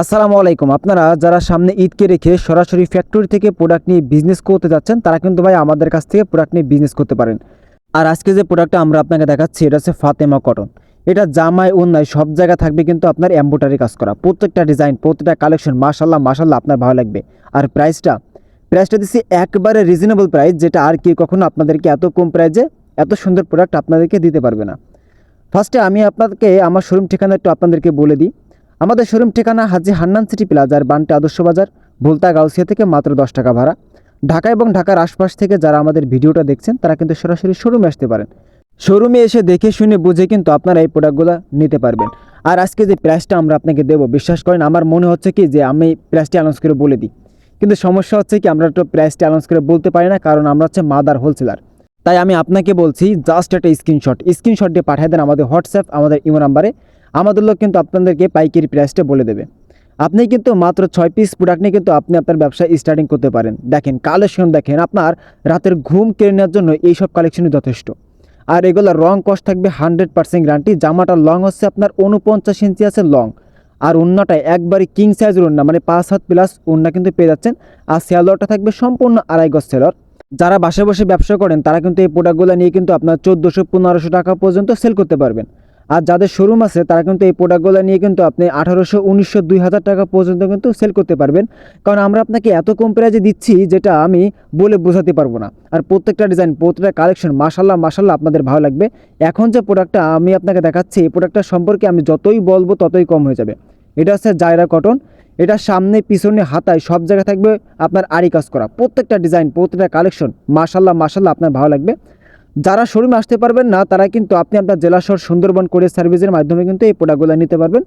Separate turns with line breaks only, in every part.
আসসালামু আলাইকুম। আপনারা যারা সামনে ঈদকে রেখে সরাসরি ফ্যাক্টরি থেকে প্রোডাক্ট নিয়ে বিজনেস করতে যাচ্ছেন, তারা কিন্তু ভাই আমাদের কাছ থেকে প্রোডাক্ট নিয়ে বিজনেস করতে পারেন। আর আজকে যে প্রোডাক্টটা আমরা আপনাকে দেখাচ্ছি, এটা হচ্ছে ফাতেমা কটন এটা জামায় অন্যায় সব জায়গা থাকবে কিন্তু আপনার এম্বোটারি কাজ করা। প্রত্যেকটা ডিজাইন প্রত্যেকটা কালেকশন মাশাল্লাহ মাশাল্লাহ আপনার ভালো লাগবে। আর প্রাইসটা প্রাইসটা দিচ্ছি একবারে রিজনেবল প্রাইস যেটা আর কি কখনো আপনাদেরকে এত কম প্রাইসে এত সুন্দর প্রোডাক্ট আপনাদেরকে দিতে পারবে না। ফার্স্টে আমি আপনাদেরকে আমার শোরুম ঠিকানা একটু আপনাদেরকে বলে দিই। আমাদের শোরুম ঠিকানা হাজি হান্নান সিটি প্লাজার বান্টে আদর্শ বাজার, ভুলতা গাউসিয়া থেকে মাত্র দশ টাকা ভাড়া। ঢাকা এবং ঢাকার আশপাশ থেকে যারা আমাদের ভিডিওটা দেখছেন, তারা কিন্তু সরাসরি শোরুমে আসতে পারেন। শোরুমে এসে দেখে শুনে বুঝে কিন্তু আপনারা এই প্রোডাক্টগুলো নিতে পারবেন। আর আজকে যে প্রাইসটা আমরা আপনাকে দেবো, বিশ্বাস করেন, আমার মনে হচ্ছে কি যে আমি প্রাইসটি অ্যানাউন্স করে বলে দিই। কিন্তু সমস্যা হচ্ছে কি, আমরা তো প্রাইসটি অ্যানাউন্স করে বলতে পারি না, কারণ আমরা হচ্ছে মাদার হোলসেলার তাই আমি আপনাকে বলছি জাস্ট একটা স্ক্রিনশট স্ক্রিনশট দিয়ে পাঠিয়ে দেন আমাদের হোয়াটসঅ্যাপ আমাদের ইমো নাম্বারে আমাদের লোক কিন্তু আপনাদেরকে পাইকারি প্রাইসটা বলে দেবে। আপনি কিন্তু মাত্র ছয় পিস প্রোডাক্ট নিয়ে কিন্তু আপনি আপনার ব্যবসা স্টার্টিং করতে পারেন। দেখেন কালেকশন দেখেন, আপনার রাতের ঘুম কেড়ে নেওয়ার জন্য এইসব কালেকশনই যথেষ্ট। আর এগুলোর রং কস্ট থাকবে হান্ড্রেড পার্সেন্ট গ্যারান্টি জামাটার লং হচ্ছে আপনার উনপঞ্চাশ ইঞ্চি আছে লং আর অন্যটায় একবারে কিং সাইজের ওন্না মানে পাঁচ হাত প্লাস ওন্না কিন্তু পেয়ে যাচ্ছেন। আর সেলরটা থাকবে সম্পূর্ণ আড়াই গজ সেলর যারা বাসে বসে ব্যবসা করেন, তারা কিন্তু এই প্রোডাক্টগুলো নিয়ে কিন্তু আপনার চোদ্দোশো পনেরোশো টাকা পর্যন্ত সেল করতে পারবেন। আর যাদের শোরুম আছে, তারা কিন্তু এই প্রোডাক্টগুলো নিয়ে কিন্তু আপনি আঠারোশো, উনিশশো, দুই হাজার টাকা পর্যন্ত কিন্তু সেল করতে পারবেন। কারণ আমরা আপনাকে এত কম প্রাইজে দিচ্ছি, যেটা আমি বলে বোঝাতে পারব না। আর প্রত্যেকটা ডিজাইন প্রত্যেকটা কালেকশন মাসাল্লাহ মাসাল্লাহ আপনাদের ভালো লাগবে। এখন যে প্রোডাক্টটা আমি আপনাকে দেখাচ্ছি, এই প্রোডাক্টটা সম্পর্কে আমি যতই বলব, ততই কম হয়ে যাবে। এটা হচ্ছে জায়রা কটন এটা সামনে, পিছনে, হাতায় সব জায়গায় থাকবে আপনার আড়ি কাজ করা। প্রত্যেকটা ডিজাইন প্রত্যেকটা কালেকশন মাসাল্লাহ মাসাল্লাহ আপনার ভালো লাগবে। যারা শোরুমে আসতে পারবেন না, তারা কিন্তু আপনি আপনার জেলা শহর সুন্দরবন কোরিয়ার সার্ভিসের মাধ্যমে কিন্তু এই প্রোডাক্টগুলো নিতে পারবেন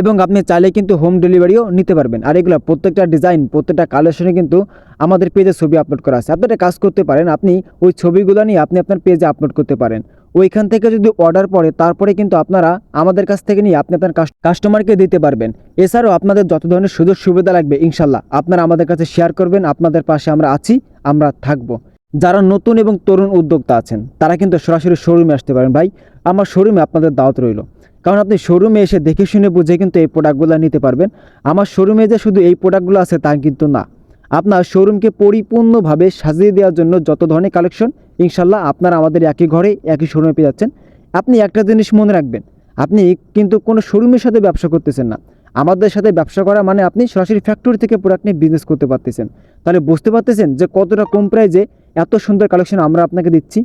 এবং আপনি চাইলে কিন্তু হোম ডেলিভারিও নিতে পারবেন। আর এগুলো প্রত্যেকটা ডিজাইন প্রত্যেকটা কালেকশনে কিন্তু আমাদের পেজে ছবি আপলোড করা আছে। আপনি একটা কাজ করতে পারেন, আপনি ওই ছবিগুলো নিয়ে আপনি আপনার পেজে আপলোড করতে পারেন। ওইখান থেকে যদি অর্ডার পড়ে, তারপরে কিন্তু আপনারা আমাদের কাছ থেকে নিয়ে আপনি আপনার কাস্টমারকে দিতে পারবেন। এছাড়াও আপনাদের যত ধরনের সুযোগ সুবিধা লাগবে ইনশাল্লাহ আপনারা আমাদের কাছে শেয়ার করবেন, আপনাদের পাশে আমরা আছি, আমরা থাকব। যারা নতুন এবং তরুণ উদ্যোক্তা আছেন, তারা কিন্তু সরাসরি শোরুমে আসতে পারেন। ভাই, আমার শোরুমে আপনাদের দাওয়াত রইল। কারণ আপনি শোরুমে এসে দেখে শুনে বুঝে কিন্তু এই প্রোডাক্টগুলো নিতে পারবেন। আমার শোরুমে যে শুধু এই প্রোডাক্টগুলো আছে, তা কিন্তু না। আপনার শোরুমকে পরিপূর্ণভাবে সাজিয়ে দেওয়ার জন্য যত ধরনের কালেকশন ইনশাল্লাহ আপনারা আমাদের একই ঘরে, একই শোরুমে পেয়ে যাচ্ছেন। আপনি একটা জিনিস মনে রাখবেন, আপনি কিন্তু কোনো শোরুমের সাথে ব্যবসা করতেছেন না। আমাদের সাথে ব্যবসা করা মানে আপনি সরাসরি ফ্যাক্টরি থেকে প্রোডাক্ট নিয়ে বিজনেস করতে পারতেছেন। তাহলে বুঝতে পারতেছেন যে কতটা কম প্রাইজে এত সুন্দর কালেকশন আমরা আপনাকে দিচ্ছি।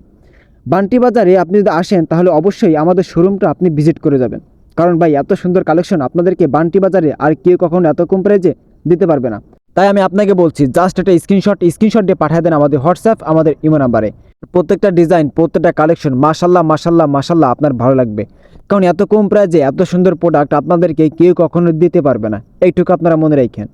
বান্টি বাজারে আপনি যদি আসেন, তাহলে অবশ্যই আমাদের শোরুমটা আপনি ভিজিট করে যাবেন। কারণ ভাই, এত সুন্দর কালেকশন আপনাদেরকে বান্টি বাজারে আর কেউ কখনো এত কম প্রাইজে দিতে পারবে না। তাই আমি আপনাকে বলছি জাস্ট একটা স্ক্রিনশট স্ক্রিনশট দিয়ে পাঠিয়ে দেন আমাদের হোয়াটসঅ্যাপ আমাদের ইমো নাম্বারে প্রত্যেকটা ডিজাইন প্রত্যেকটা কালেকশন মাসাল্লাহ মাসাল্লাহ মাসাল্লাহ আপনার ভালো লাগবে। কারণ এত কম প্রাইজে এত সুন্দর প্রোডাক্ট আপনাদেরকে কেউ কখনো দিতে পারবে না। এইটুকু আপনারা মনে রাখেন।